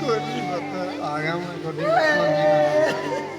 ਕੋਈ ਨਹੀਂ ਪਤਾ ਆ ਗਿਆ ਮੈਂ ਤੁਹਾਡੀ ਮਰਜ਼ੀ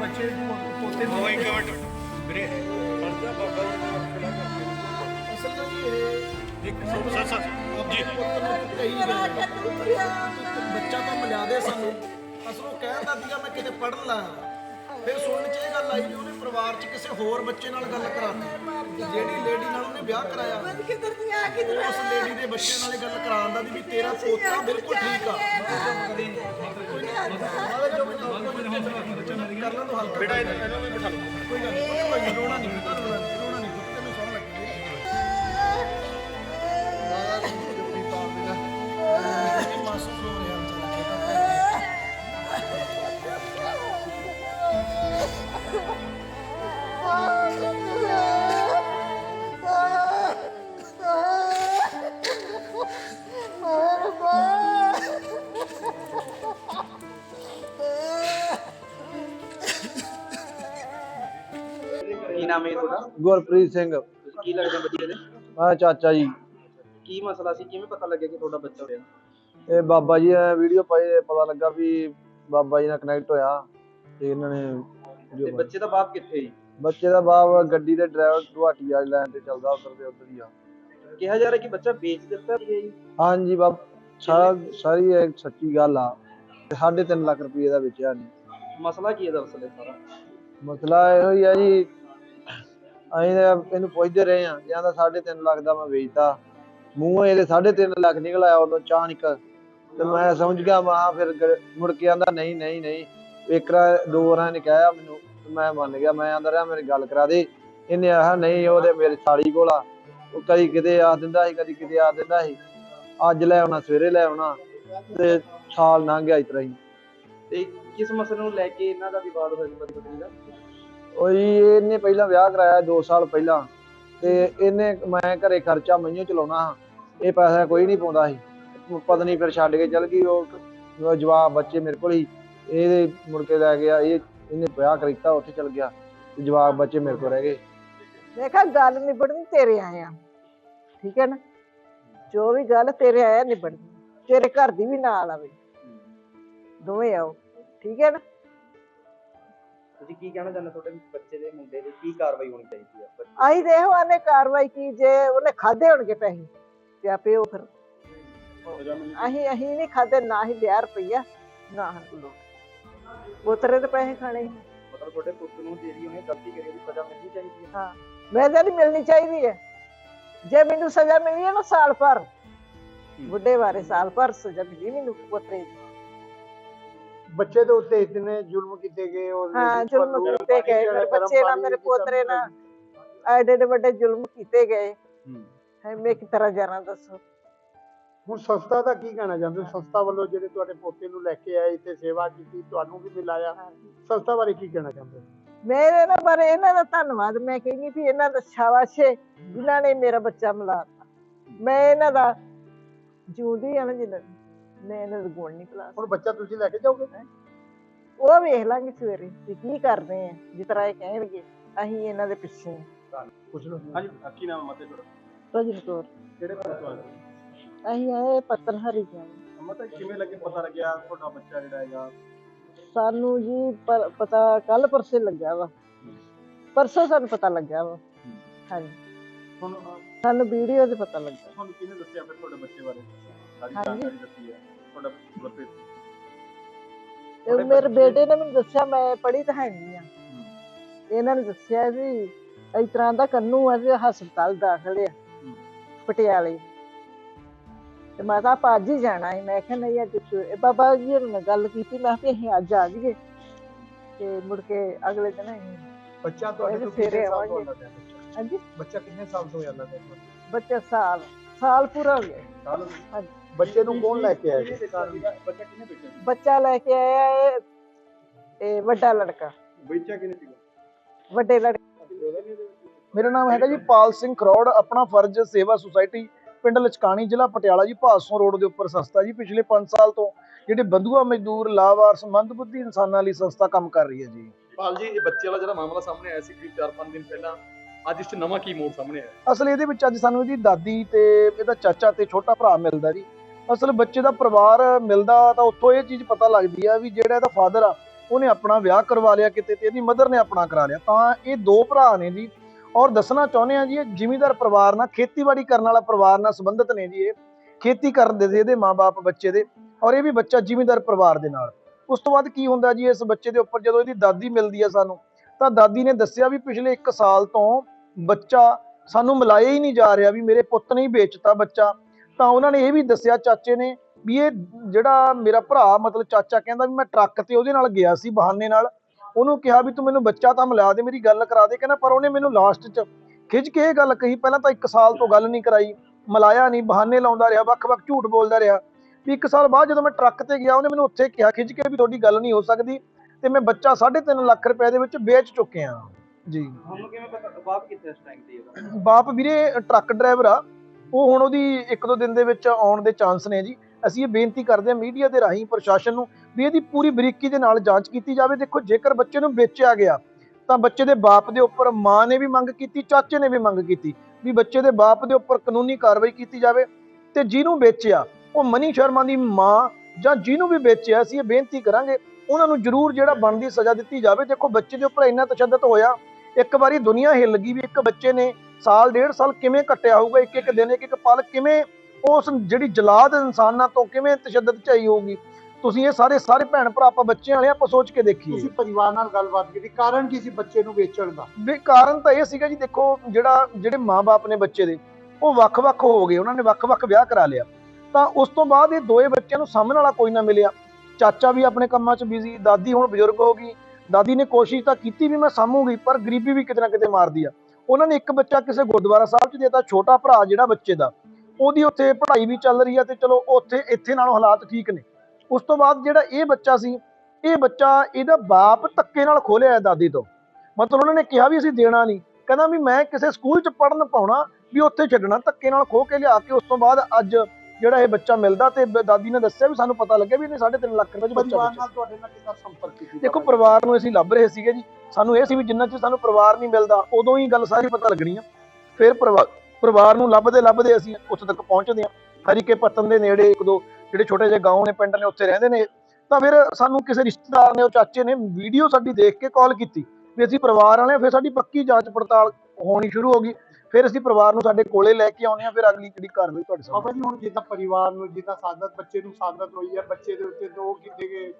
ਬੱਚੇ ਪੋਤੇ ਨੂੰ ਇੱਕ ਮਿੰਟ। ਵੀਰੇ ਖੜਦਾ ਬਾਬਾ ਜੀ ਅਸਲ ਵਿੱਚ ਇਹ ਇੱਕ ਸਰ ਸਰ ਜੀ। ਪੁੱਤ ਨੂੰ ਕਹੀ ਗਏ ਬੱਚਾ ਤਾਂ ਮਿਲਾ ਦੇ ਸਾਨੂੰ। ਅਸਲ ਉਹ ਕਹਿੰਦਾ ਸੀਗਾ ਮੈਂ ਕਿਤੇ ਪੜਨ ਲਾ ਫਿਰ ਸੁਣਨ ਚ ਇਹ ਗੱਲ ਆਈ ਵੀ ਉਹਨੇ ਪਰਿਵਾਰ ਚ ਕਿਸੇ ਹੋਰ ਬੱਚੇ ਨਾਲ ਗੱਲ ਕਰਾਤੀ। ਜਿਹੜੀ ਲੇਡੀ ਨਾਲ ਉਹਨੇ ਵਿਆਹ ਕਰਾਇਆ। ਉਸ ਲੇਡੀ ਦੇ ਬੱਚੇ ਨਾਲ ਇਹ ਗੱਲ ਕਰਾਉਂਦਾ ਦੀ ਵੀ ਤੇਰਾ ਪੋਤਾ ਬਿਲਕੁਲ ਠੀਕ ਆ। ਕਰ ਲਾਂ ਤੂੰ ਹਲਕਾ। ਬੇਟਾ ਇਹਨੂੰ ਵੀ ਬਿਠਾ ਲਓ। ਕੋਈ ਗੱਲ ਨਹੀਂ ਕੋਈ ਨਹੀਂ ਰੋਣਾ ਨਹੀਂ ਰੋਣਾ ਨਾਮ ਹੈ ਤੁਹਾਡਾ? ਗੁਰਪ੍ਰੀਤ ਸਿੰਘ। ਕੀ ਲੱਗਦੇ ਬੱਚੇ ਦੇ? ਆ ਚਾਚਾ ਜੀ। ਕੀ ਮਸਲਾ ਸੀ? ਕਿਵੇਂ ਪਤਾ ਲੱਗਿਆ ਕਿ ਤੁਹਾਡਾ ਬੱਚਾ ਹੋਇਆ? ਇਹ ਬਾਬਾ ਜੀ ਨੇ ਵੀਡੀਓ ਪਾਈ ਤੇ ਪਤਾ ਲੱਗਾ ਵੀ ਬਾਬਾ ਜੀ ਨਾਲ ਕਨੈਕਟ ਹੋਇਆ ਤੇ ਇਹਨਾਂ ਨੇ ਤੇ। ਬੱਚੇ ਦਾ ਬਾਪ ਕਿੱਥੇ ਜੀ? ਬੱਚੇ ਦਾ ਬਾਪ ਗੱਡੀ ਦੇ ਡਰਾਈਵਰ ਗੁਹਾਟੀ ਵਾਲੀ ਲਾਈਨ ਤੇ ਚੱਲਦਾ ਉਧਰ ਦੇ ਉਧਰ ਹੀ ਆ। ਕਿਹਾ ਜਾ ਰਿਹਾ ਕਿ ਬੱਚਾ ਵੇਚ ਦਿੱਤਾ ਹੈ ਜੀ? ਹਾਂਜੀ ਬਾਬ ਸਾਰਾ ਸਾਰੀ ਇਹ ਸੱਚੀ ਗੱਲ ਆ। ਤੇ ਸਾਢੇ ਤਿੰਨ ਲੱਖ ਰੁਪਏ ਦਾ ਵੇਚਿਆ ਨਹੀਂ ਮਸਲਾ ਕੀ ਹੈ ਦਰਅਸਲ ਇਹ ਸਾਰਾ? ਮਸਲਾ ਇਹੋ ਹੀ ਆ ਜੀ ਅਸੀਂ ਤਾਂ ਇਹਨੂੰ ਪੁੱਛਦੇ ਰਹੇ ਆ ਕਹਿੰਦਾ ਸਾਢੇ ਤਿੰਨ ਲੱਖ ਦਾ ਮੈਂ ਵੇਚਤਾ। ਮੂੰਹੋਂ ਇਹਦੇ ਸਾਢੇ ਤਿੰਨ ਲੱਖ ਨਿਕਲ ਆਇਆ ਉਦੋਂ ਚਾਣਕ। ਤੇ ਮੈਂ ਸਮਝ ਗਿਆ ਮਾ ਫਿਰ ਗ- ਮੁੜ ਕੇ ਆਂਦਾ ਨਹੀਂ ਨਹੀਂ ਨਹੀਂ ਇੱਕ ਰਾ ਦੋ ਵਾਰਾਂ ਨੇ ਕਿਹਾ ਮੈਨੂੰ। ਤੇ ਮੈਂ ਮੰਨ ਗਿਆ ਮੈਂ ਆਂਦਾ ਰਿਹਾ ਮੇਰੀ ਗੱਲ ਕਰਾ ਦੇ। ਇਹਨੇ ਆਹ ਨਹੀਂ ਉਹਦੇ ਮੇਰੇ ਸਾਲੀ ਕੋਲ ਆ। ਉਹ ਕਦੀ ਕਿਤੇ ਆ ਦਿੰਦਾ ਸੀ ਕਦੀ ਕਿਤੇ ਆ ਦਿੰਦਾ ਸੀ। ਅੱਜ ਲੈ ਆਉਣਾ ਸਵੇਰੇ ਲੈ ਆਉਣਾ। ਤੇ ਸਾਲ ਲੰਘ ਗਿਆ ਇਸ ਤਰ੍ਹਾਂ ਹੀ। ਤੇ ਕਿਸ ਮਸਲੇ ਨੂੰ ਲੈ ਕੇ ਇਹਨਾਂ ਦਾ ਵਿਵਾਦ ਹੋਇਆ ਜੀ ਪਤੀ ਪਤਨੀ ਦਾ ਉਹ ਇਹਨੇ ਪਹਿਲਾਂ ਵਿਆਹ ਕਰਾਇਆ 2 ਸਾਲ ਪਹਿਲਾਂ ਤੇ ਇਹਨੇ ਮੈਂ ਘਰੇ ਖਰਚਾ ਮੈਨੂੰ ਚਲਾਉਣਾ ਹਾਂ। ਇਹ ਪੈਸਾ ਕੋਈ ਨਹੀਂ ਪਾਉਂਦਾ ਸੀ। ਪਤਨੀ ਫਿਰ ਛੱਡ ਕੇ ਚਲ ਗਈ, ਉਹ ਜਵਾਬ ਬੱਚੇ ਮੇਰੇ ਕੋਲ ਹੀ ਇਹਦੇ ਮੁੜ ਕੇ ਲੈ ਗਿਆ, ਇਹ ਇਹਨੇ ਵਿਆਹ ਕਰੀਤਾ, ਉੱਥੇ ਚਲ ਗਿਆ। ਤੇ ਜਵਾਬ ਬੱਚੇ ਮੇਰੇ ਕੋਲ ਰਹਿ ਗਏ। ਦੇਖਾ ਗੱਲ ਨਿਬੜਨੀ ਤੇਰੇ ਆਇਆ ਠੀਕ ਹੈ ਨਾ? ਜੋ ਵੀ ਗੱਲ ਤੇਰੇ ਆਇਆ ਨਿਬੜਨੀ। ਤੇਰੇ ਘਰ ਦੀ ਵੀ ਨਾਲ ਆਵੇ। ਦੋਵੇਂ ਆਓ। ਠੀਕ ਹੈ ਨਾ? ਤੁਸੀਂ ਕੀ ਕਹਿਣਾ ਚਾਹੁੰਦੇ ਤੁਹਾਡੇ ਬੱਚੇ ਦੇ ਮੁੰਡੇ ਦੀ ਕੀ ਕਾਰਵਾਈ ਹੋਣੀ ਚਾਹੀਦੀ ਹੈ? ਆਈ ਦੇਖੋ ਆਨੇ ਕਾਰਵਾਈ ਕੀ ਜੇ ਉਹਨੇ ਖਾਦੇ ਹੋਣਗੇ ਪੈਸੇ ਤੇ ਆਪੇ ਉਹ ਫਿਰ ਅਸੀਂ ਅਸੀਂ ਨਹੀਂ ਖਾਦੇ ਨਾ ਹੀ 1000 ਰੁਪਈਆ ਨਾ ਹਲੋ ਉਤਰੇ ਤੇ ਪੈਸੇ ਖਾਣੇ। ਮਤਲਬ ਤੁਹਾਡੇ ਪੁੱਤ ਨੂੰ ਜਿਹੜੀ ਉਹਨੇ ਗਲਤੀ ਕਰੀ ਉਹਦੀ ਸਜ਼ਾ ਮਿਲਣੀ ਚਾਹੀਦੀ ਹੈ? ਹਾਂ ਮੈਂ ਤਾਂ ਨਹੀਂ ਮਿਲਣੀ ਚਾਹੀਦੀ ਹੈ। ਜੇ ਮੈਨੂੰ ਸਜ਼ਾ ਮਿਲੀ ਹੈ ਨਾ ਸਾਲ ਭਰ ਬੁੱਢੇ ਬਾਰੇ ਸਾਲ ਭਰ ਸਜ਼ਾ ਮਿਲੀ ਮੈਨੂੰ ਪੁੱਤਰੇ ਦੀ। ਬੱਚੇ ਦੇ ਉੱਤੇ ਇਤਨੇ ਜ਼ੁਲਮ ਕੀਤੇ ਗਏ ਔਰ ਹਾਂ ਜ਼ੁਲਮ ਕੀਤੇ ਗਏ। ਮੇਰੇ ਬੱਚੇ ਨਾਲ ਮੇਰੇ ਪੋਤਰੇ ਨਾਲ ਐਡੇ ਐਡੇ ਵੱਡੇ ਜ਼ੁਲਮ ਕੀਤੇ ਗਏ। ਹੈ। ਮੈਂ ਕਿ ਤਰ੍ਹਾਂ ਜਾਣਾ ਦੱਸੋ। ਹੁਣ ਸੰਸਥਾ ਦਾ ਕੀ ਕਹਿਣਾ ਚਾਹੁੰਦੇ ਹੋ? ਸੰਸਥਾ ਵੱਲੋਂ ਜਿਹੜੇ ਤੁਹਾਡੇ ਪੋਤੇ ਨੂੰ ਲੈ ਕੇ ਆਏ ਇੱਥੇ ਸੇਵਾ ਕੀਤੀ ਤੁਹਾਨੂੰ ਵੀ ਮਿਲਾਇਆ। ਸੰਸਥਾ ਬਾਰੇ ਕੀ ਕਹਿਣਾ ਚਾਹੁੰਦੇ ਹੋ? ਮੇਰੇ ਨਾਲ ਬਾਰੇ ਇਹਨਾਂ ਦਾ ਧੰਨਵਾਦ। ਮੈਂ ਕਹਿੰਦੀ ਵੀ ਇਹਨਾਂ ਦਾ ਸ਼ਾਬਾਸ਼ ਏ ਜਿਨ੍ਹਾਂ ਨੇ ਮੇਰਾ ਬੱਚਾ ਮਿਲਾਤਾ। ਮੈਂ ਇਹਨਾਂ ਦਾ ਜਿਉਂਦੀ ਆ ਨਾ। ਮੈਂ ਇਹਨਾਂ ਦਾ ਗੁਣ ਨਹੀਂ ਭੁਲਾ ਹੁਣ ਬੱਚਾ ਤੁਸੀਂ ਲੈ ਕੇ ਜਾਓਗੇ? ਉਹ ਵੇਖ ਲਾਂਗੇ ਸਵੇਰੇ ਵੀ ਕੀ ਕਰਦੇ ਆ ਜਿਸ ਤਰ੍ਹਾਂ ਇਹ ਕਹਿਣਗੇ ਅਸੀਂ ਇਹਨਾਂ ਦੇ ਪਿੱਛੇ ਹਾਂ। ਪੁੱਛ ਲਓ। ਹਾਂਜੀ ਕੀ ਨਾਮ ਮਤੇ ਤੁਹਾਡਾ ਰਜਨੀ ਕੌਰ। ਕਿਹੜੇ ਪੋਤੇ ਅਸੀਂ ਆਏ ਪੱਤਰ ਹਰੀ ਜਾਨ ਮਤਲਬ ਕਿਵੇਂ ਲੱਗੇ ਪਤਾ ਲੱਗਿਆ ਤੁਹਾਡਾ ਬੱਚਾ ਜਿਹੜਾ ਹੈਗਾ? ਸਾਨੂੰ ਜੀ ਪ- ਪਤਾ ਕੱਲ ਪਰਸੇ ਲੱਗਾ ਵਾ। ਪਰਸੋਂ ਸਾਨੂੰ ਪਤਾ ਲੱਗਾ ਵਾ। ਹਾਂਜੀ। ਹੁਣ ਸਾਨੂੰ ਵੀਡੀਓ ਤੇ ਪਤਾ ਲੱਗਾ ਤੁਹਾਨੂੰ ਕਿਹਨੇ ਦੱਸਿਆ ਫਿਰ ਤੁਹਾਡੇ ਬੱਚੇ ਬਾਰੇ? ਸਾਰੀ ਹਾਂਜੀ। ਜਾਣਕਾਰੀ ਦੱਸੀ ਹੈ। ਤੁਹਾਡਾ ਗੁਰਪ੍ਰੀਤ। ਤੇ ਉਹ ਮੇਰੇ ਬੇਟੇ ਨੇ ਮੈਨੂੰ ਦੱਸਿਆ ਮੈਂ ਪੜ੍ਹੀ ਤਾਂ ਹੈਗੀ ਆ। ਇਹਨਾਂ ਨੇ ਦੱਸਿਆ ਵੀ ਇਸ ਤਰ੍ਹਾਂ ਦਾ ਕੰਨੂ ਆ ਜੀ ਹਸਪਤਾਲ ਦਾਖਲ ਆ ਪਟਿਆਲੇ। ਤੇ ਮੈਂ ਤਾਂ ਆਪਾਂ ਅੱਜ ਹੀ ਜਾਣਾ ਸੀ। ਮੈਂ ਕਿਹਾ ਨਹੀਂ ਅੱਜ ਇਹ ਬਾਬਾ ਜੀ ਹੋਰਾਂ ਨਾਲ ਗੱਲ ਕੀਤੀ ਮੈਂ ਕਿਹਾ ਵੀ ਅਸੀਂ ਅੱਜ ਆ ਜਾਈਏ। ਤੇ ਮੁੜ ਕੇ ਅਗਲੇ ਦਿਨ ਅਸੀਂ ਬੱਚਾ ਤੁਹਾਡੇ ਤੋਂ ਕਿੰਨੇ ਸਾਲ ਤੋਂ ਆਉਂਦਾ ਹੈ ਹਾਂਜੀ। ਬੱਚਾ ਕਿੰਨੇ ਸਾਲ ਤੋਂ ਜਾਂਦਾ ਹੈ ਬੱਚਾ ਸਾਲ। ਸਾਲ ਪੂਰਾ ਹੋ ਗਿਆ। ਹਾਂਜੀ। ਬੱਚੇ ਨੂੰ ਕੌਣ ਲੈ ਕੇ ਆਇਆ ਜੀ? ਬੱਚਾ ਕਿੰਨੇ ਬੱਚੇ ਬੱਚਾ ਲੈ ਕੇ ਆਇਆ ਇਹ ਇਹ ਵੱਡਾ ਲੜਕਾ। ਬੱਚਾ ਕਿੰਨੇ ਸੀਗਾ? ਵੱਡੇ ਲੜਕੇ ਮੇਰਾ ਨਾਮ ਹੈਗਾ ਜੀ ਪਾਲ ਸਿੰਘ ਖਰੋੜ ਆਪਣਾ ਫਰਜ਼ ਸੇਵਾ ਸੁਸਾਇਟੀ ਪਿੰਡ ਲਚਕਾਣੀ ਜ਼ਿਲ੍ਹਾ ਪਟਿਆਲਾ ਜੀ ਭਾਸੋਂ ਰੋਡ ਦੇ ਉੱਪਰ ਸੰਸਥਾ ਜੀ। ਪਿਛਲੇ 5 ਸਾਲ ਤੋਂ ਜਿਹੜੇ ਬੰਧੂਆ ਮਜ਼ਦੂਰ ਲਾਵਾਰਸ ਮੰਦਬੁੱਧੀ ਇਨਸਾਨਾਂ ਲਈ ਸੰਸਥਾ ਕੰਮ ਕਰ ਰਹੀ ਹੈ ਜੀ। ਪਾਲ ਜੀ ਇਹ ਬੱਚੇ ਵਾਲਾ ਜਿਹੜਾ ਮਾਮਲਾ ਸਾਹਮਣੇ ਆਇਆ ਸੀ ਕਰੀਬ 4-5 ਦਿਨ ਪਹਿਲਾਂ ਅੱਜ ਇਸ 'ਚ ਨਵਾਂ ਕੀ ਮੋੜ ਸਾਹਮਣੇ ਆਇਆ? ਅਸਲ ਇਹਦੇ ਵਿੱਚ ਅੱਜ ਸਾਨੂੰ ਇਹਦੀ ਦਾਦੀ ਤੇ ਇਹਦਾ ਚਾਚਾ ਤੇ ਛੋਟਾ ਭਰਾ ਮਿਲਦਾ ਜੀ। ਅਸਲ ਬੱਚੇ ਦਾ ਪਰਿਵਾਰ ਮਿਲਦਾ ਤਾਂ ਉੱਥੋਂ ਇਹ ਚੀਜ਼ ਪਤਾ ਲੱਗਦੀ ਆ ਵੀ ਜਿਹੜਾ ਇਹਦਾ ਫਾਦਰ ਆ, ਉਹਨੇ ਆਪਣਾ ਵਿਆਹ ਕਰਵਾ ਲਿਆ ਕਿਤੇ ਤੇ ਇਹਦੀ ਮਦਰ ਨੇ ਆਪਣਾ ਕਰਾ ਲਿਆ। ਤਾਂ ਇਹ ਦੋ ਭਰਾ ਨੇ ਜੀ। ਔਰ ਦੱਸਣਾ ਚਾਹੁੰਦੇ ਆ ਜੀ, ਇਹ ਜ਼ਿਮੀਂਦਾਰ ਪਰਿਵਾਰ ਨਾਲ, ਖੇਤੀਬਾੜੀ ਕਰਨ ਵਾਲਾ ਪਰਿਵਾਰ ਨਾਲ ਸੰਬੰਧਿਤ ਨੇ ਜੀ ਇਹ। ਖੇਤੀ ਕਰਦੇ ਸੀ ਇਹਦੇ ਮਾਪੇ ਬੱਚੇ ਦੇ। ਔਰ ਇਹ ਵੀ ਬੱਚਾ ਜ਼ਿਮੀਂਦਾਰ ਪਰਿਵਾਰ ਦੇ ਨਾਲ। ਉਸ ਤੋਂ ਬਾਅਦ ਕੀ ਹੁੰਦਾ ਜੀ ਇਸ ਬੱਚੇ ਦੇ ਉੱਪਰ ਜਦੋਂ ਇਹਦੀ ਦਾਦੀ ਮਿਲਦੀ ਆ ਸਾਨੂੰ, ਤਾਂ ਦਾਦੀ ਨੇ ਦੱਸਿਆ ਵੀ ਪਿਛਲੇ 1 ਸਾਲ ਤੋਂ ਬੱਚਾ ਸਾਨੂੰ ਮਿਲਾਇਆ ਹੀ ਨਹੀਂ ਜਾ ਰਿਹਾ ਵੀ ਮੇਰੇ ਪੁੱਤ ਨੇ ਹੀ ਵੇਚਤਾ ਬੱਚਾ। ਤਾਂ ਉਹਨਾਂ ਨੇ ਇਹ ਵੀ ਦੱਸਿਆ ਚਾਚੇ ਨੇ ਵੀ ਇਹ ਜਿਹੜਾ ਮੇਰਾ ਭਰਾ ਮਤਲਬ ਚਾਚਾ ਕਹਿੰਦਾ ਵੀ ਮੈਂ ਟਰੱਕ ਤੇ ਉਹਦੇ ਨਾਲ ਗਿਆ ਸੀ ਬਹਾਨੇ ਨਾਲ, ਉਹਨੂੰ ਕਿਹਾ ਵੀ ਤੂੰ ਮੈਨੂੰ ਬੱਚਾ ਤਾਂ ਮਿਲਾ ਦੇ, ਮੇਰੀ ਗੱਲ ਕਰਾ ਦੇ ਕਹਿੰਦਾ, ਪਰ ਉਹਨੇ ਮੈਨੂੰ ਲਾਸਟ 'ਚ ਖਿੱਚ ਕੇ ਇਹ ਗੱਲ ਕਹੀ, ਪਹਿਲਾਂ ਤਾਂ 1 ਸਾਲ ਤੋਂ ਗੱਲ ਨਹੀਂ ਕਰਾਈ, ਮਿਲਾਇਆ ਨਹੀਂ, ਬਹਾਨੇ ਲਾਉਂਦਾ ਰਿਹਾ, ਵੱਖ-ਵੱਖ ਝੂਠ ਬੋਲਦਾ ਰਿਹਾ। ਵੀ 1 ਸਾਲ ਬਾਅਦ ਜਦੋਂ ਮੈਂ ਟਰੱਕ ਤੇ ਗਿਆ, ਉਹਨੇ ਮੈਨੂੰ ਉੱਥੇ ਕਿਹਾ, ਖਿੱਚ ਕੇ ਵੀ ਤੁਹਾਡੀ ਗੱਲ ਨਹੀਂ ਹੋ ਸਕਦੀ ਤੇ ਮੈਂ ਬੱਚਾ 3.5 ਲੱਖ ਰੁਪਏ ਦੇ ਵਿੱਚ ਵੇਚ ਚੁੱਕਿਆ। ਜੀ। ਤੁਹਾਨੂੰ ਕਿਵੇਂ ਪਤਾ ਬਾਪ ਕਿੱਥੇ ਇਸ ਟਾਈਮ ਤੇ ਇਹਦਾ ਬਾਪ ਵੀਰੇ ਟਰੱਕ ਡਰਾਈਵਰ ਆ। ਉਹ ਹੁਣ ਉਹਦੀ ਇੱਕ ਦੋ ਦਿਨ ਦੇ ਵਿੱਚ ਆਉਣ ਦੇ ਚਾਂਸ ਨੇ ਜੀ। ਅਸੀਂ ਇਹ ਬੇਨਤੀ ਕਰਦੇ ਹਾਂ ਮੀਡੀਆ ਦੇ ਰਾਹੀਂ ਪ੍ਰਸ਼ਾਸਨ ਨੂੰ ਵੀ ਇਹਦੀ ਪੂਰੀ ਬਰੀਕੀ ਦੇ ਨਾਲ ਜਾਂਚ ਕੀਤੀ ਜਾਵੇ। ਦੇਖੋ ਜੇਕਰ ਬੱਚੇ ਨੂੰ ਵੇਚਿਆ ਗਿਆ ਤਾਂ ਬੱਚੇ ਦੇ ਬਾਪ ਦੇ ਉੱਪਰ ਮਾਂ ਨੇ ਵੀ ਮੰਗ ਕੀਤੀ ਚਾਚੇ ਨੇ ਵੀ ਮੰਗ ਕੀਤੀ ਵੀ ਬੱਚੇ ਦੇ ਬਾਪ ਦੇ ਉੱਪਰ ਕਾਨੂੰਨੀ ਕਾਰਵਾਈ ਕੀਤੀ ਜਾਵੇ। ਤੇ ਜਿਹਨੂੰ ਵੇਚਿਆ ਉਹ ਮਨੀ ਸ਼ਰਮਾ ਦੀ ਮਾਂ ਜਾਂ ਜਿਹਨੂੰ ਵੀ ਵੇਚਿਆ ਅਸੀਂ ਇਹ ਬੇਨਤੀ ਕਰਾਂਗੇ ਉਹਨਾਂ ਨੂੰ ਜ਼ਰੂਰ ਜਿਹੜਾ ਬਣਦੀ ਸਜ਼ਾ ਦਿੱਤੀ ਜਾਵੇ। ਦੇਖੋ ਬੱਚੇ ਦੇ ਉੱਪਰ ਇੰਨਾ ਤਸ਼ੱਦਦ ਹੋਇਆ ਇੱਕ ਵਾਰੀ ਦੁਨੀਆ ਹਿੱਲ ਗਈ ਵੀ ਇੱਕ ਬੱਚੇ ਨੇ ਸਾਲ ਡੇਢ ਸਾਲ ਕਿਵੇਂ ਕੱਟਿਆ ਹੋਊਗਾ ਇੱਕ ਇੱਕ ਦਿਨ ਇੱਕ ਇੱਕ ਪਲ ਕਿਵੇਂ ਉਸ ਜਿਹੜੀ ਜਲਾਦ ਇਨਸਾਨਾਂ ਤੋਂ ਕਿਵੇਂ ਤਸ਼ੱਦਦ ਝਾਈ ਹੋਊਗੀ? ਤੁਸੀਂ ਇਹ ਸਾਰੇ ਸਾਰੇ ਭੈਣ ਭਰਾ ਆਪਾਂ ਬੱਚਿਆਂ ਵਾਲੇ ਆਪਾਂ ਸੋਚ ਕੇ ਦੇਖੀਏ। ਤੁਸੀਂ ਪਰਿਵਾਰ ਨਾਲ ਗੱਲਬਾਤ ਕੀਤੀ ਕਾਰਨ ਕੀ ਸੀ ਬੱਚੇ ਨੂੰ ਵੇਚਣ ਦਾ? ਵੀ ਕਾਰਨ ਤਾਂ ਇਹ ਸੀਗਾ ਜੀ ਦੇਖੋ ਜਿਹੜਾ ਜਿਹੜੇ ਮਾਪੇ ਨੇ ਬੱਚੇ ਦੇ ਉਹ ਵੱਖ-ਵੱਖ ਹੋ ਗਏ ਉਹਨਾਂ ਨੇ ਵੱਖ-ਵੱਖ ਵਿਆਹ ਕਰਾ ਲਿਆ। ਤਾਂ ਉਸ ਤੋਂ ਬਾਅਦ ਇਹ ਦੋਏ ਬੱਚਿਆਂ ਨੂੰ ਸਾਹਮਣ ਵਾਲਾ ਕੋਈ ਨਾ ਮਿਲਿਆ। ਚਾਚਾ ਵੀ ਆਪਣੇ ਕੰਮਾਂ 'ਚ ਬਿਜ਼ੀ ਦਾਦੀ ਹੁਣ ਬਜ਼ੁਰਗ ਹੋ ਗਈ ਦਾਦੀ ਨੇ ਕੋਸ਼ਿਸ਼ ਤਾਂ ਕੀਤੀ ਵੀ ਮੈਂ ਸਾਂਭੂਗੀ, ਪਰ ਗਰੀਬੀ ਵੀ ਕਿਤੇ ਨਾ ਕਿਤੇ ਮਾਰਦੀ ਆ। ਉਹਨਾਂ ਨੇ ਇੱਕ ਬੱਚਾ ਕਿਸੇ ਗੁਰਦੁਆਰਾ ਸਾਹਿਬ 'ਚ ਦੇਤਾ, ਛੋਟਾ ਭਰਾ ਜਿਹੜਾ ਬੱਚੇ ਦਾ। ਉਹਦੀ ਉੱਥੇ ਪੜ੍ਹਾਈ ਵੀ ਚੱਲ ਰਹੀ ਆ ਤੇ ਚਲੋ ਉੱਥੇ, ਇੱਥੇ ਨਾਲੋਂ ਹਾਲਾਤ ਠੀਕ ਨੇ। ਉਸ ਤੋਂ ਬਾਅਦ ਜਿਹੜਾ ਇਹ ਬੱਚਾ ਸੀ, ਇਹ ਬੱਚਾ ਇਹਦਾ ਬਾਪ ਧੱਕੇ ਨਾਲ ਖੋਲਿਆ ਹੈ ਦਾਦੀ ਤੋਂ। ਮਤਲਬ ਉਹਨਾਂ ਨੇ ਕਿਹਾ ਵੀ ਅਸੀਂ ਦੇਣਾ ਨਹੀਂ। ਕਹਿੰਦਾ ਵੀ ਮੈਂ ਕਿਸੇ ਸਕੂਲ 'ਚ ਪੜਨ ਪਾਉਣਾ, ਵੀ ਉੱਥੇ ਛੱਡਣਾ, ਧੱਕੇ ਨਾਲ ਖੋ ਕੇ ਲਿਆ ਕੇ ਉਸ ਤੋਂ ਬਾਅਦ ਅੱਜ ਜਿਹੜਾ ਇਹ ਬੱਚਾ ਮਿਲਦਾ ਤੇ ਦਾਦੀ ਨੇ ਦੱਸਿਆ ਵੀ ਸਾਨੂੰ ਪਤਾ ਲੱਗਿਆ ਵੀ ਇਹਨੇ 3.5 ਲੱਖ ਰੁਪਏ 'ਚ ਬੱਚਾ। ਨਾਲ ਤੁਹਾਡੇ ਨਾਲ ਕਿੰਨਾ ਸੰਪਰਕ ਕੀਤਾ ਦੇਖੋ ਪਰਿਵਾਰ ਨੂੰ ਅਸੀਂ ਲੱਭ ਰਹੇ ਸੀਗੇ ਜੀ। ਸਾਨੂੰ ਇਹ ਸੀ ਵੀ ਜਿੰਨਾ ਚਿਰ ਸਾਨੂੰ ਪਰਿਵਾਰ ਨਹੀਂ ਮਿਲਦਾ ਉਦੋਂ ਹੀ ਗੱਲ ਸਾਰੀ ਪਤਾ ਲੱਗਣੀ ਆ। ਫਿਰ ਪਰਿਵਾਰ ਨੂੰ ਲੱਭਦੇ ਲੱਭਦੇ ਅਸੀਂ ਉੱਥੇ ਤੱਕ ਪਹੁੰਚਦੇ ਹਾਂ। ਹਰੀਕੇ ਪੱਤਨ ਦੇ ਨੇੜੇ ਇੱਕ ਦੋ ਜਿਹੜੇ ਛੋਟੇ ਜਿਹੇ ਗਾਉਂ ਨੇ ਪਿੰਡ ਨੇ ਉੱਥੇ ਰਹਿੰਦੇ ਨੇ। ਤਾਂ ਫਿਰ ਸਾਨੂੰ ਕਿਸੇ ਰਿਸ਼ਤੇਦਾਰ ਨੇ ਉਹ ਚਾਚੇ ਨੇ ਵੀਡੀਓ ਸਾਡੀ ਦੇਖ ਕੇ ਕਾਲ ਕੀਤੀ ਵੀ ਅਸੀਂ ਪਰਿਵਾਰ ਵਾਲੇ। ਫਿਰ ਸਾਡੀ ਪੱਕੀ ਜਾਂਚ ਪੜਤਾਲ ਹੋਣੀ ਸ਼ੁਰੂ ਹੋ ਗਈ। ਫਿਰ ਅਸੀਂ ਪਰਿਵਾਰ ਨੂੰ ਸਾਡੇ ਕੋਲੇ ਲੈ ਕੇ ਆਉਂਦੇ ਹਾਂ ਫਿਰ ਅਗਲੀ ਜਿਹੜੀ ਕਾਰਵਾਈ ਤੁਹਾਡੇ ਸਾਹਮਣੇ ਬਾਬਾ ਜੀ ਹੁਣ ਜਿੱਦਾਂ ਪਰਿਵਾਰ ਨੂੰ ਜਿੱਦਾਂ ਸਾਦਤ ਬੱਚੇ ਨੂੰ ਸਾਦਤ ਹੋਈ ਹੈ ਬੱਚੇ ਦੇ ਉੱਤੇ ਦੋ ਕੀਤੇ ਗਏ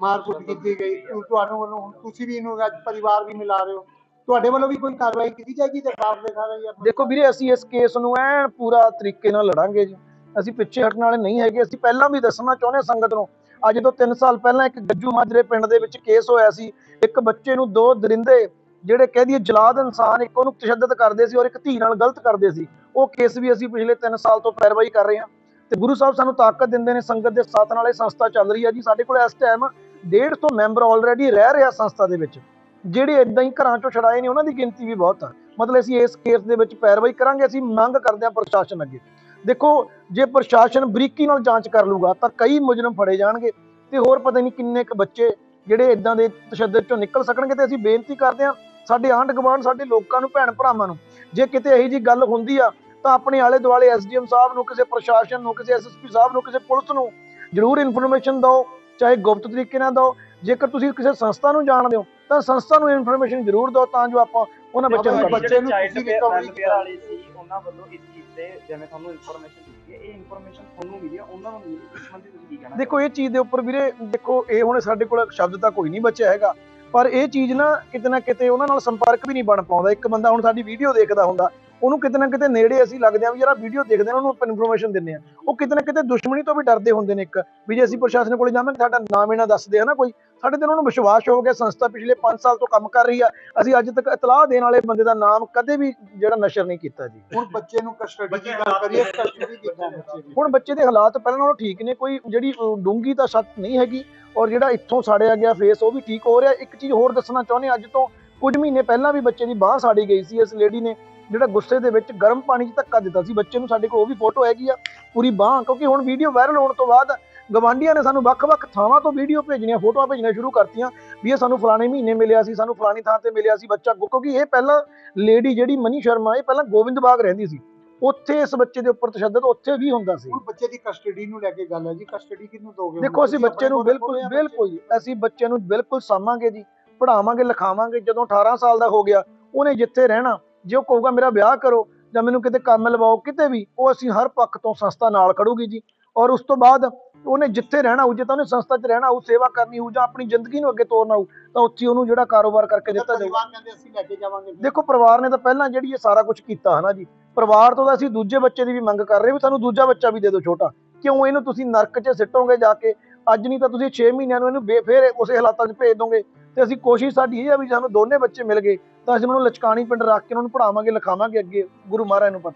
ਮਾਰ ਕੁੱਟ ਕੀਤੀ ਗਈ ਤੁਹਾਨੂੰ ਵੱਲੋਂ ਹੁਣ ਤੁਸੀਂ ਵੀ ਇਹਨੂੰ ਅੱਜ ਪਰਿਵਾਰ ਵੀ ਮਿਲਾ ਰਹੇ ਹੋ। ਤੁਹਾਡੇ ਵੱਲੋਂ ਵੀ ਕੋਈ ਕਾਰਵਾਈ ਕੀਤੀ ਜਾਏਗੀ ਤੇ ਬਾਪ ਦੇ ਘਰ ਜਾਂ ਦੇਖੋ ਵੀਰੇ ਅਸੀਂ ਇਸ ਕੇਸ ਨੂੰ ਐਨ ਪੂਰਾ ਤਰੀਕੇ ਨਾਲ ਲੜਾਂਗੇ ਜੀ। ਅਸੀਂ ਪਿੱਛੇ ਹਟਣ ਵਾਲੇ ਨਹੀਂ ਹੈਗੇ। ਅਸੀਂ ਪਹਿਲਾਂ ਵੀ ਦੱਸਣਾ ਚਾਹੁੰਦੇ ਹਾਂ ਸੰਗਤ ਨੂੰ ਅੱਜ ਤੋਂ 3 ਸਾਲ ਪਹਿਲਾਂ ਇੱਕ ਗੱਜੂ ਮਾਜਰੇ ਪਿੰਡ ਦੇ ਵਿੱਚ ਕੇਸ ਹੋਇਆ ਸੀ। ਇੱਕ ਬੱਚੇ ਨੂੰ ਦੋ ਦਰਿੰਦੇ ਜਿਹੜੇ ਕਹਿ ਦਈਏ ਜਲਾਦ ਇਨਸਾਨ ਇੱਕ ਉਹਨੂੰ ਤਸ਼ੱਦਦ ਕਰਦੇ ਸੀ ਔਰ ਇੱਕ ਧੀ ਨਾਲ ਗਲਤ ਕਰਦੇ ਸੀ। ਉਹ ਕੇਸ ਵੀ ਅਸੀਂ ਪਿਛਲੇ 3 ਸਾਲ ਤੋਂ ਪੈਰਵਾਈ ਕਰ ਰਹੇ ਹਾਂ। ਤੇ ਗੁਰੂ ਸਾਹਿਬ ਸਾਨੂੰ ਤਾਕਤ ਦਿੰਦੇ ਨੇ, ਸੰਗਤ ਦੇ ਸਾਥ ਨਾਲ ਇਹ ਸੰਸਥਾ ਚੱਲ ਰਹੀ ਹੈ ਜੀ। ਸਾਡੇ ਕੋਲ ਇਸ ਟਾਈਮ 150 ਮੈਂਬਰ ਆਲਰੇਡੀ ਰਹਿ ਰਿਹਾ ਸੰਸਥਾ ਦੇ ਵਿੱਚ। ਜਿਹੜੇ ਇਦਾਂ ਹੀ ਘਰਾਂ ਚੋਂ ਛੜਾਏ ਨੇ, ਉਹਨਾਂ ਦੀ ਗਿਣਤੀ ਵੀ ਬਹੁਤ ਆ। ਮਤਲਬ ਅਸੀਂ ਇਸ ਕੇਸ ਦੇ ਵਿੱਚ ਪੈਰਵਾਈ ਕਰਾਂਗੇ, ਅਸੀਂ ਮੰਗ ਕਰਦੇ ਹਾਂ ਪ੍ਰਸ਼ਾਸਨ ਅੱਗੇ। ਦੇਖੋ, ਜੇ ਪ੍ਰਸ਼ਾਸਨ ਬਰੀਕੀ ਨਾਲ ਜਾਂਚ ਕਰ ਲੂਗਾ ਤਾਂ ਕਈ ਮੁਜਰਮ ਫੜੇ ਜਾਣਗੇ। ਤੇ ਹੋਰ ਪਤਾ ਨਹੀਂ ਕਿੰਨੇ ਕੁ ਬੱਚੇ ਜਿਹੜੇ ਇਦਾਂ ਦੇ ਤਸ਼ੱਦਦ ਚੋਂ ਨਿਕਲ ਸਕਣਗੇ। ਤੇ ਅਸੀਂ ਬੇਨਤੀ ਕਰਦੇ ਹਾਂ ਸਾਡੇ ਆਂਢ ਗੁਆਂਢ ਸਾਡੇ ਲੋਕਾਂ ਨੂੰ ਭੈਣ ਭਰਾਵਾਂ ਨੂੰ। ਜੇ ਕਿਤੇ ਇਹੀ ਜੀ ਗੱਲ ਹੁੰਦੀ ਆ ਤਾਂ ਆਪਣੇ ਆਲੇ ਦੁਆਲੇ ਐਸਡੀਐਮ ਸਾਹਿਬ ਨੂੰ ਕਿਸੇ ਪ੍ਰਸ਼ਾਸਨ ਨੂੰ ਕਿਸੇ ਐਸਐਸਪੀ ਸਾਹਿਬ ਨੂੰ ਕਿਸੇ ਪੁਲਿਸ ਨੂੰ ਜ਼ਰੂਰ ਇਨਫੋਰਮੇਸ਼ਨ ਦਿਓ ਚਾਹੇ ਗੁਪਤ ਤਰੀਕੇ ਨਾਲ ਦਿਓ। ਜੇਕਰ ਤੁਸੀਂ ਕਿਸੇ ਸੰਸਥਾ ਨੂੰ ਜਾਣਦੇ ਹੋ ਤਾਂ ਸੰਸਥਾ ਨੂੰ ਇਨਫੋਰਮੇਸ਼ਨ ਜ਼ਰੂਰ ਦਿਓ ਤਾਂ ਜੋ ਆਪਾਂ ਉਹਨਾਂ ਬੱਚਿਆਂ ਨੂੰ ਬੱਚੇ ਨੂੰ ਤੁਸੀਂ ਵਾਲੇ ਸੀ ਉਹਨਾਂ ਵੱਲੋਂ ਇਸ ਚੀਜ਼ ਤੇ ਜਿਵੇਂ ਤੁਹਾਨੂੰ ਇਨਫੋਰਮੇਸ਼ਨ ਦਿੱਤੀ ਕਿ ਇਹ ਇਨਫੋਰਮੇਸ਼ਨ ਤੁਹਾਨੂੰ ਮਿਲੀ ਉਹਨਾਂ ਨੂੰ ਮਿਲੀ ਇਸ ਸੰਬੰਧੀ ਤੁਸੀਂ ਕੀ ਕਹਿਣਾ ਦੇਖੋ ਇਹ ਚੀਜ਼ ਦੇ ਉੱਪਰ ਵੀਰੇ ਦੇਖੋ ਇਹ ਹੁਣ ਸਾਡੇ ਕੋਲ ਸ਼ਬਦ ਤਾਂ ਕੋਈ ਨਹੀਂ ਬਚਿਆ ਹੈਗਾ। ਪਰ ਇਹ ਚੀਜ਼ ਨਾ ਕਿਤੇ ਨਾ ਕਿਤੇ ਉਹਨਾਂ ਨਾਲ ਸੰਪਰਕ ਵੀ ਨਹੀਂ ਬਣ ਪਾਉਂਦਾ। ਇੱਕ ਬੰਦਾ ਹੁਣ ਸਾਡੀ ਵੀਡੀਓ ਦੇਖਦਾ ਹੁੰਦਾ। ਉਹਨੂੰ ਕਿਤੇ ਨਾ ਕਿਤੇ ਨੇੜੇ ਅਸੀਂ ਲੱਗਦੇ ਆ ਵੀ ਜਿਹੜਾ ਵੀਡੀਓ ਦੇਖਦੇ ਆ ਉਹਨੂੰ ਆਪਾਂ ਇਨਫੋਰਮੇਸ਼ਨ ਦਿੰਦੇ ਆ ਉਹ ਕਿਤੇ ਨਾ ਕਿਤੇ ਦੁਸ਼ਮਣੀ ਤੋਂ ਵੀ ਡਰਦੇ ਹੁੰਦੇ ਨੇ ਇੱਕ ਵੀ ਜੇ ਅਸੀਂ ਪ੍ਰਸ਼ਾਸਨ ਕੋਲੇ ਜਾਵਾਂਗੇ ਸਾਡਾ ਨਾਮ ਇਹਨਾਂ ਦੱਸਦੇ ਆ ਨਾ ਕੋਈ? ਸਾਡੇ ਤੇ ਉਹਨਾਂ ਨੂੰ ਵਿਸ਼ਵਾਸ ਹੋ ਗਿਆ ਸੰਸਥਾ ਪਿਛਲੇ 5 ਸਾਲ ਤੋਂ ਕੰਮ ਕਰ ਰਹੀ ਆ। ਅਸੀਂ ਅੱਜ ਤੱਕ ਇਤਲਾਹ ਦੇਣ ਵਾਲੇ ਬੰਦੇ ਦਾ ਨਾਮ ਕਦੇ ਵੀ ਜਿਹੜਾ ਨਸ਼ਰ ਨਹੀਂ ਕੀਤਾ ਜੀ। ਹੁਣ ਬੱਚੇ ਨੂੰ ਕਸਟਡੀ ਦੀ ਗੱਲ ਕਰੀਏ ਕਸਟਡੀ ਕਿੱਦਾਂ ਹੁਣ ਬੱਚੇ ਦੇ ਹਾਲਾਤ ਪਹਿਲਾਂ ਨਾਲੋਂ ਠੀਕ ਨੇ ਕੋਈ ਜਿਹੜੀ ਡੂੰਗੀ ਤਾਂ ਸੱਟ ਨਹੀਂ ਹੈਗੀ। ਔਰ ਜਿਹੜਾ ਇੱਥੋਂ ਸਾੜਿਆ ਗਿਆ ਫੇਸ ਉਹ ਵੀ ਠੀਕ ਹੋ ਰਿਹਾ। ਇੱਕ ਚੀਜ਼ ਹੋਰ ਦੱਸਣਾ ਚਾਹੁੰਦੇ ਅੱਜ ਤੋਂ ਕੁਝ ਮਹੀਨੇ ਪਹਿਲਾਂ ਵੀ ਬੱਚੇ ਦੀ ਬਾਹ ਸਾੜੀ ਗਈ ਸੀ ਇਸ ਲੇਡੀ ਨੇ। ਜਿਹੜਾ ਗੁੱਸੇ ਦੇ ਵਿੱਚ ਗਰਮ ਪਾਣੀ 'ਚ ਧੱਕਾ ਦਿੱਤਾ ਸੀ ਬੱਚੇ ਨੂੰ ਸਾਡੇ ਕੋਲ ਉਹ ਵੀ ਫੋਟੋ ਹੈਗੀ ਆ ਪੂਰੀ ਬਾਹ ਕਿਉਂਕਿ ਹੁਣ ਵੀਡੀਓ ਵਾਇਰਲ ਹੋਣ ਤੋਂ ਬਾਅਦ ਗਵਾਂਡੀਆਂ ਨੇ ਸਾਨੂੰ ਵੱਖ-ਵੱਖ ਥਾਵਾਂ ਤੋਂ ਵੀਡੀਓ ਭੇਜਣੀਆਂ ਫੋਟੋਆਂ ਭੇਜਣੀਆਂ ਸ਼ੁਰੂ ਕਰਤੀਆਂ ਵੀ ਇਹ ਸਾਨੂੰ ਫਲਾਣੇ ਮਹੀਨੇ ਮਿਲਿਆ ਸੀ ਸਾਨੂੰ ਫਲਾਣੀ ਥਾਂ ਤੇ ਮਿਲਿਆ ਸੀ ਬੱਚਾ ਕਿਉਂਕਿ ਇਹ ਪਹਿਲਾਂ ਲੇਡੀ ਜਿਹੜੀ ਮਨੀ ਸ਼ਰਮਾ ਇਹ ਪਹਿਲਾਂ ਗੋਬਿੰਦਬਾਗ ਰਹਿੰਦੀ ਸੀ। ਉੱਥੇ ਇਸ ਬੱਚੇ ਦੇ ਉੱਪਰ ਤਸ਼ੱਦਦ ਉੱਥੇ ਵੀ ਹੁੰਦਾ ਸੀ। ਹੁਣ ਬੱਚੇ ਦੀ ਕਸਟਡੀ ਨੂੰ ਲੈ ਕੇ ਗੱਲ ਹੈ ਜੀ ਕਸਟਡੀ ਕਿਹਨੂੰ ਦੋਗੇ? ਦੇਖੋ ਅਸੀਂ ਬੱਚੇ ਨੂੰ ਬਿਲਕੁਲ ਬਿਲਕੁਲ ਅਸੀਂ ਬੱਚੇ ਨੂੰ ਬਿਲਕੁਲ ਸਾਂਭਾਂਗੇ ਜੀ ਪੜਾਵਾਂਗੇ ਲਿਖਾਵਾਂਗੇ ਜਦੋਂ 18 ਸਾਲ ਦਾ ਹੋ ਗਿਆ ਉਹਨੇ ਜਿੱਥੇ ਰਹਿਣਾ ਜੇ ਉਹ ਕਹੂਗਾ ਮੇਰਾ ਵਿਆਹ ਕਰੋ ਜਾਂ ਮੈਨੂੰ ਕਿਤੇ ਕੰਮ ਲਵਾਓ ਕਿਤੇ ਵੀ ਉਹ ਅਸੀਂ ਹਰ ਪੱਖ ਤੋਂ ਸੰਸਥਾ ਨਾਲ ਖੜੂਗੀ ਜੀ। ਔਰ ਉਸ ਤੋਂ ਬਾਅਦ ਉਹਨੇ ਜਿੱਥੇ ਰਹਿਣਾ ਹੋਊ ਜੇ ਤਾਂ ਉਹਨੇ ਸੰਸਥਾ 'ਚ ਰਹਿਣਾ ਹੋਊ ਸੇਵਾ ਕਰਨੀ ਹੋਊ ਜਾਂ ਆਪਣੀ ਜ਼ਿੰਦਗੀ ਨੂੰ ਅੱਗੇ ਤੋਰਨਾ ਹੋਊ ਤਾਂ ਉੱਥੇ ਉਹਨੂੰ ਜਿਹੜਾ ਕਾਰੋਬਾਰ ਕਰਕੇ ਦਿੱਤਾ ਜਾਊਗਾ। ਪਰਿਵਾਰ ਕਹਿੰਦੇ ਅਸੀਂ ਲੈ ਕੇ ਜਾਵਾਂਗੇ ਦੇਖੋ ਪਰਿਵਾਰ ਨੇ ਤਾਂ ਪਹਿਲਾਂ ਜਿਹੜੀ ਇਹ ਸਾਰਾ ਕੁਝ ਕੀਤਾ ਹਨਾ ਜੀ। ਪਰਿਵਾਰ ਤੋਂ ਤਾਂ ਅਸੀਂ ਦੂਜੇ ਬੱਚੇ ਦੀ ਵੀ ਮੰਗ ਕਰ ਰਹੇ ਵੀ ਸਾਨੂੰ ਦੂਜਾ ਬੱਚਾ ਵੀ ਦੇ ਦਿਓ ਛੋਟਾ। ਕਿਉਂ ਇਹਨੂੰ ਤੁਸੀਂ ਨਰਕ 'ਚ ਸਿੱਟੋਗੇ ਜਾ ਕੇ? ਅੱਜ ਨਹੀਂ ਤਾਂ ਤੁਸੀਂ 6 ਮਹੀਨਿਆਂ ਨੂੰ ਇਹਨੂੰ ਫੇਰ ਉਸੇ ਹਾਲਾਤਾਂ 'ਚ ਭੇਜ ਦੋਗੇ। ਤੇ ਅਸੀਂ ਕੋਸ਼ਿਸ਼ ਸਾਡੀ ਇਹ ਆ ਵੀ ਸਾਨੂੰ ਦੋਨੇ ਬੱਚੇ ਮਿਲ ਗਏ ਤਾਂ ਅਸੀਂ ਉਹਨਾਂ ਨੂੰ ਲਚਕਾਣੀ ਪਿੰਡ ਰੱਖ ਕੇ ਉਹਨਾਂ ਨੂੰ ਪੜਾਵਾਂਗੇ ਲਿਖਾਵਾਂਗੇ ਅੱਗੇ, ਗੁਰੂ ਮਹਾਰਾਜ ਨੂੰ ਪਤਾ